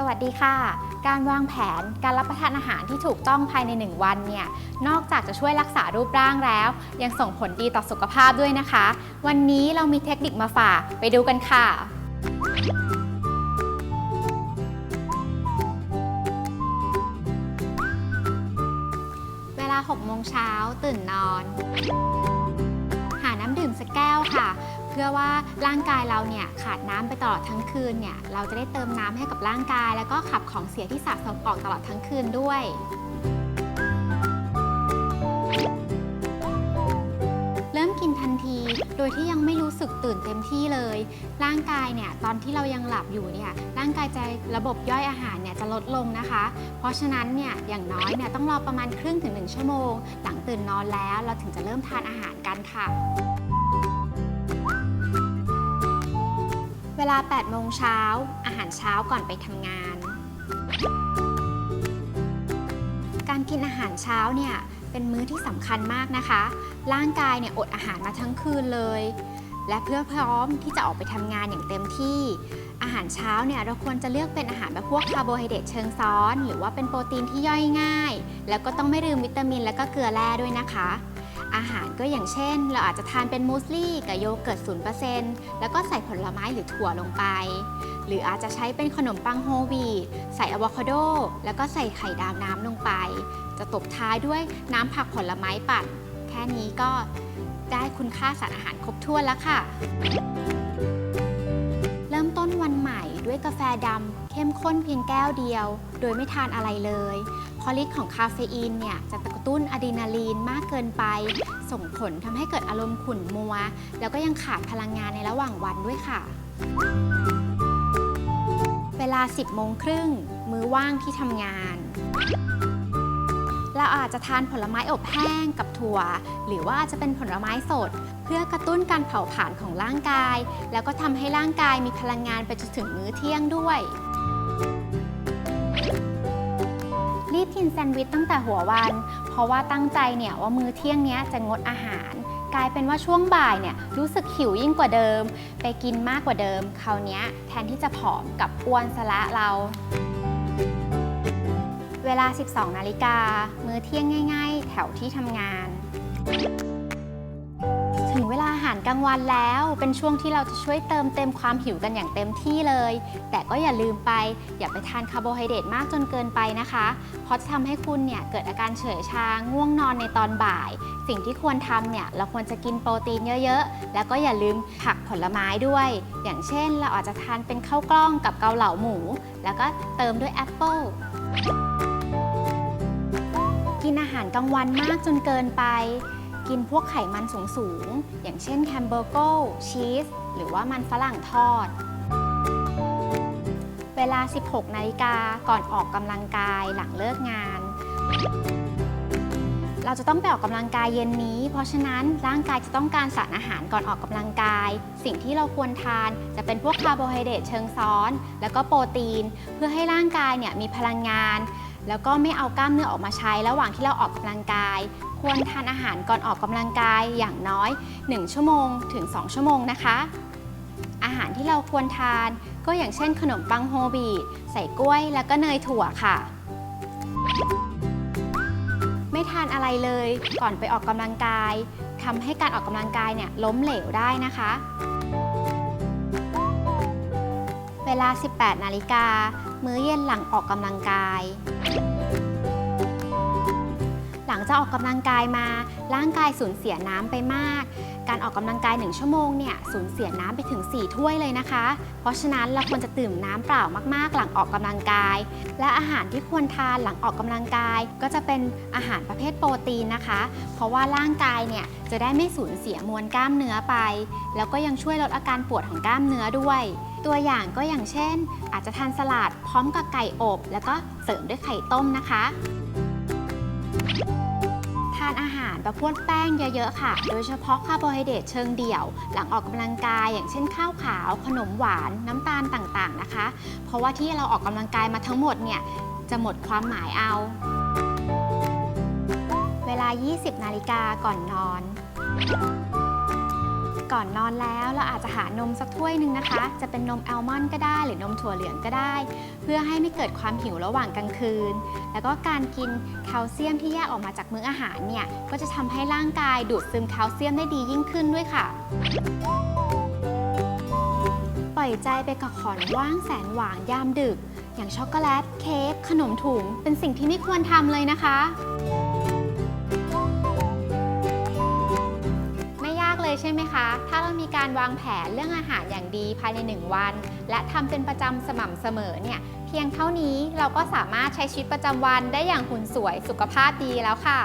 สวัสดีค่ะ การวางแผนการรับประทานอาหารที่ถูกต้องภายใน 1 วันเนี่ย นอกจากจะช่วยรักษารูปร่างแล้ว ยังส่งผลดีต่อสุขภาพด้วยนะคะ วันนี้เรามีเทคนิคมาฝากไปดูกันค่ะ เวลา6โมงเช้าตื่นนอน หาน้ำดื่มสักแก้วค่ะ พื่อว่าร่างกายเราเนี่ยขาดน้ำไปตลอดทั้งคืนเนี่ยเราจะได้เติมน้ำให้กับร่างกาย แล้วก็ขับของเสียที่สะสมออกตลอดทั้งคืนด้วยเริ่มกินทันที โดยที่ยังไม่รู้สึกตื่นเต็มที่เลย ร่างกายเนี่ยตอนที่เรายังหลับอยู่เนี่ย ร่างกายจะระบบย่อยอาหารเนี่ยจะลดลงนะคะ เพราะฉะนั้นเนี่ยอย่างน้อยเนี่ยต้องรอประมาณครึ่งถึง 1 ชั่วโมง หลังตื่นนอนแล้วเราถึงจะเริ่มทานอาหารกันค่ะ เวลา 8 โมงเช้า อาหารเช้าก่อนไปทำงาน การกินอาหารเช้าเนี่ยเป็นมื้อที่สำคัญมากนะคะ ร่างกายเนี่ยอดอาหารมาทั้งคืนเลย และเพื่อพร้อมที่จะออกไปทำงานอย่างเต็มที่ อาหารเช้าเนี่ยเราควรจะเลือกเป็นอาหารแบบพวกคาร์โบไฮเดรตเชิงซ้อน หรือว่าเป็นโปรตีนที่ย่อยง่าย แล้วก็ต้องไม่ลืมวิตามินและก็เกลือแร่ด้วยนะคะ อาหารก็อย่างเช่น เราอาจจะทานเป็นมูสลี่กับโยเกิร์ต 0%แล้วก็ใส่ผลไม้หรือถั่วลงไป หรืออาจจะใช้เป็นขนมปังโฮวีตใส่อะโวคาโด แล้วก็ใส่ไข่ดาวน้ำลงไป จะตบท้ายด้วยน้ำผักผลไม้ปั่น แค่นี้ก็ได้คุณค่าสารอาหารครบถ้วนแล้วค่ะ เริ่มต้นวันใหม่ด้วยกาแฟดำเข้มข้นเพียงแก้วเดียว โดยไม่ทานอะไรเลย เพราะฤทธิ์ของคาเฟอีนเนี่ยจะกระตุ้นอะดรีนาลีนมากเกินไป ส่งผลทำให้เกิดอารมณ์ขุ่นมัว แล้วก็ยังขาดพลังงานในระหว่างวันด้วยค่ะ เวลา 10โมงครึ่งมื้อว่างที่ทำงานเราอาจจะทานผลไม้อบแห้งกับถั่ว หรือว่าอาจจะเป็นผลไม้สด เพื่อกระตุ้นการเผาผลาญของร่างกาย แล้วก็ทำให้ร่างกายมีพลังงานไปจนถึงมื้อเที่ยงด้วย รีบกินแซนด์วิชตั้งแต่หัววัน เพราะว่าตั้งใจเนี่ยว่ามื้อเที่ยงนี้จะงดอาหาร กลายเป็นว่าช่วงบ่ายเนี่ยรู้สึกหิวยิ่งกว่าเดิม ไปกินมากกว่าเดิม คราวนี้แทนที่จะผอมกับอ้วนซะละเรา เวลา 12 นาฬิกา มื้อเที่ยงง่าย ๆ แถวที่ทำงาน ถึงเวลาอาหารกลางวันแล้ว เป็นช่วงที่เราจะช่วยเติมเต็มความหิวกันอย่างเต็มที่เลย แต่ก็อย่าลืมไป อย่าไปทานคาร์โบไฮเดรตมากจนเกินไปนะคะ เพราะจะทำให้คุณเนี่ยเกิดอาการเฉยชาง่วงนอนในตอนบ่าย สิ่งที่ควรทำเนี่ยเราควรจะกินโปรตีนเยอะๆ แล้วก็อย่าลืมผักผลไม้ด้วย อย่างเช่น เราอาจจะทานเป็นข้าวกล้องกับเกาเหลาหมู แล้วก็เติมด้วยแอปเปิลกินอาหารกลางวันมากจนเกินไป กินพวกไขมันสูงๆ อย่างเช่นแฮมเบอร์เกิลชีส หรือว่ามันฝรั่งทอด เวลา 16 นาฬิกาก่อนออกกำลังกายหลังเลิกงาน เราจะต้องไปออกกำลังกายเย็นนี้ เพราะฉะนั้นร่างกายจะต้องการสารอาหารก่อนออกกำลังกาย สิ่งที่เราควรทานจะเป็นพวกคาร์โบไฮเดรตเชิงซ้อน แล้วก็โปรตีน เพื่อให้ร่างกายเนี่ยมีพลังงาน แล้วก็ไม่เอากล้ามเนื้อออกมาใช้ ระหว่างที่เราออกกำลังกาย ควรทานอาหารก่อนออกกำลังกายอย่างน้อย 1 ชั่วโมงถึง 2 ชั่วโมงนะคะ อาหารที่เราควรทานก็อย่างเช่นขนมปังโฮลวีตใส่กล้วยแล้วก็เนยถั่วค่ะ ไม่ทานอะไรเลยก่อนไปออกกำลังกายทำให้การออกกำลังกายเนี่ยล้มเหลวได้นะคะ เวลา 18 นาฬิกา มื้อเย็นหลังออกกำลังกาย หลังจากออกกำลังกายมา ร่างกายสูญเสียน้ำไปมาก การออกกำลังกาย 1 ชั่วโมงเนี่ยสูญเสียน้ำไปถึง 4 ถ้วยเลยนะคะ เพราะฉะนั้นเราควรจะดื่มน้ำเปล่ามากๆ หลังออกกำลังกาย และอาหารที่ควรทานหลังออกกำลังกาย ก็จะเป็นอาหารประเภทโปรตีนนะคะ เพราะว่าร่างกายเนี่ยจะได้ไม่สูญเสียมวลกล้ามเนื้อไป แล้วก็ยังช่วยลดอาการปวดของกล้ามเนื้อด้วย ตัวอย่างก็อย่างเช่น อาจจะทานสลัดพร้อมกับไก่อบ แล้วก็เสริมด้วยไข่ต้มนะคะานอาหารประพวดแป้งเยอะๆค่ะ โดยเฉพาะคาร์โบไฮเดรตเชิงเดี่ยว หลังออกกำลังกาย อย่างเช่นข้าวขาว ขนมหวาน น้ำตาลต่างๆนะคะ เพราะว่าที่เราออกกำลังกายมาทั้งหมดเนี่ยจะหมดความหมายเอา เวลา 20 นาฬิกาก่อนนอน ก่อนนอนแล้ว เราอาจจะหานมสักถ้วยหนึ่งนะคะ จะเป็นนมแอลมอนด์ก็ได้ หรือนมถั่วเหลืองก็ได้ เพื่อให้ไม่เกิดความหิวระหว่างกลางคืน แล้วก็การกินแคลเซียมที่แยกออกมาจากมื้ออาหารเนี่ยก็จะทำให้ร่างกายดูดซึมแคลเซียมได้ดียิ่งขึ้นด้วยค่ะปล่อยใจไปกับของว่างแสนหวานยามดึก อย่างช็อกโกแลต เค้กขนมถุง เป็นสิ่งที่ไม่ควรทำเลยนะคะ ใช่ไหมคะ ถ้าเรามีการวางแผนเรื่องอาหารอย่างดีภายใน 1 วัน และทำเป็นประจำสม่ำเสมอเนี่ย เพียงเท่านี้เราก็สามารถใช้ชีวิตประจำวันได้อย่างหุ่นสวยสุขภาพดีแล้วค่ะ